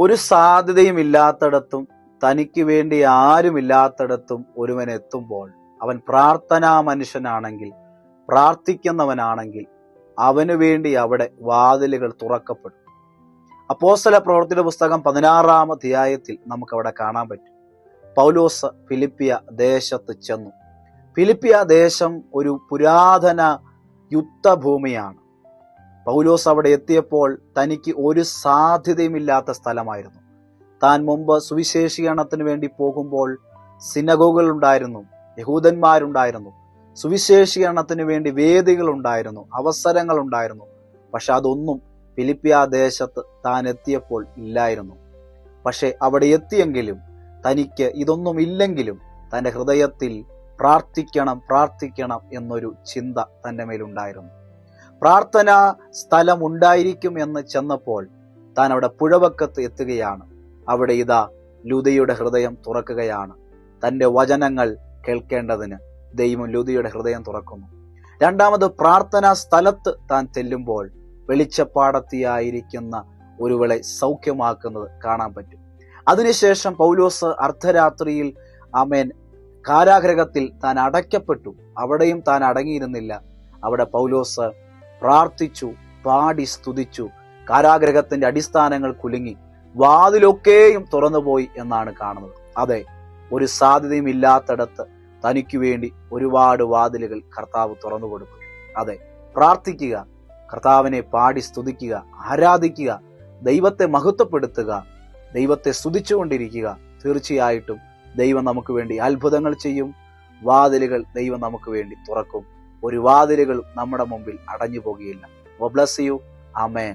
ഒരു സാധ്യതയും ഇല്ലാത്തടത്തും തനിക്ക് വേണ്ടി ആരുമില്ലാത്തടത്തും ഒരുവൻ എത്തുമ്പോൾ അവൻ പ്രാർത്ഥനാ മനുഷ്യനാണെങ്കിൽ പ്രാർത്ഥിക്കുന്നവനാണെങ്കിൽ അവനു വേണ്ടി അവിടെ വാതിലുകൾ തുറക്കപ്പെടും. അപ്പോസ്തല പ്രവർത്തിയുടെ പുസ്തകം പതിനാറാം അധ്യായത്തിൽ നമുക്കവിടെ കാണാൻ പറ്റും. പൗലോസ് ഫിലിപ്പിയ ദേശത്ത് ചെന്നു. ഫിലിപ്പിയ ദേശം ഒരു പുരാതന യുദ്ധഭൂമിയാണ്. പൗലോസ് അവിടെ എത്തിയപ്പോൾ തനിക്ക് ഒരു സാധ്യതയുമില്ലാത്ത സ്ഥലമായിരുന്നു. താൻ മുമ്പ് സുവിശേഷീകരണത്തിന് വേണ്ടി പോകുമ്പോൾ സിനഗോകൾ ഉണ്ടായിരുന്നു യഹൂദന്മാരുണ്ടായിരുന്നു. സുവിശേഷീകരണത്തിന് വേണ്ടി വേദികൾ ഉണ്ടായിരുന്നു അവസരങ്ങൾ ഉണ്ടായിരുന്നു. പക്ഷെ അതൊന്നും ഫിലിപ്പിയ ദേശത്ത് താൻ എത്തിയപ്പോൾ ഇല്ലായിരുന്നു. പക്ഷെ അവിടെ എത്തിയെങ്കിലും തനിക്ക് ഇതൊന്നും ഇല്ലെങ്കിലും തന്റെ ഹൃദയത്തിൽ പ്രാർത്ഥിക്കണം പ്രാർത്ഥിക്കണം എന്നൊരു ചിന്ത തന്റെ മേലുണ്ടായിരുന്നു. പ്രാർത്ഥനാ സ്ഥലം ഉണ്ടായിരിക്കും എന്ന് ചെന്നപ്പോൾ താൻ അവിടെ പുഴവക്കത്ത് എത്തുകയാണ്. അവിടെ ഇതാ ലുതയുടെ ഹൃദയം തുറക്കുകയാണ്. തന്റെ വചനങ്ങൾ കേൾക്കേണ്ടതിന് ദൈവം ലുതിയുടെ ഹൃദയം തുറക്കുന്നു. രണ്ടാമത് പ്രാർത്ഥനാ സ്ഥലത്ത് താൻ ചെല്ലുമ്പോൾ വെളിച്ചപ്പാടത്തിയായിരിക്കുന്ന ഒരുവളെ സൗഖ്യമാക്കുന്നത് കാണാൻ പറ്റും. അതിനുശേഷം പൗലോസ് അർദ്ധരാത്രിയിൽ ആമേൻ കാരാഗ്രഹത്തിൽ താൻ അടയ്ക്കപ്പെട്ടു. അവിടെയും താൻ അടങ്ങിയിരുന്നില്ല. അവിടെ പൗലോസ് പ്രാർത്ഥിച്ചു പാടി സ്തുതിച്ചു. കാരാഗ്രഹത്തിന്റെ അടിസ്ഥാനങ്ങൾ കുലുങ്ങി. വാതിലൊക്കെയും തുറന്നുപോയി എന്നാണ് കാണുന്നത്. അതെ ഒരു സാധ്യതയും ഇല്ലാത്തടത്ത് തനിക്ക് വേണ്ടി ഒരുപാട് വാതിലുകൾ കർത്താവ് തുറന്നു കൊടുക്കും അതെ പ്രാർത്ഥിക്കുക കർത്താവിനെ പാടി സ്തുതിക്കുക ആരാധിക്കുക ദൈവത്തെ മഹത്വപ്പെടുത്തുക ദൈവത്തെ സ്തുതിച്ചുകൊണ്ടിരിക്കുക. തീർച്ചയായിട്ടും ദൈവം നമുക്ക് വേണ്ടി അത്ഭുതങ്ങൾ ചെയ്യും. വാതിലുകൾ ദൈവം നമുക്ക് വേണ്ടി തുറക്കും. ഒരു വാതിലുകൾ നമ്മുടെ മുമ്പിൽ അടഞ്ഞു പോകുകയില്ല ബ്ലസ് യു ആമേൻ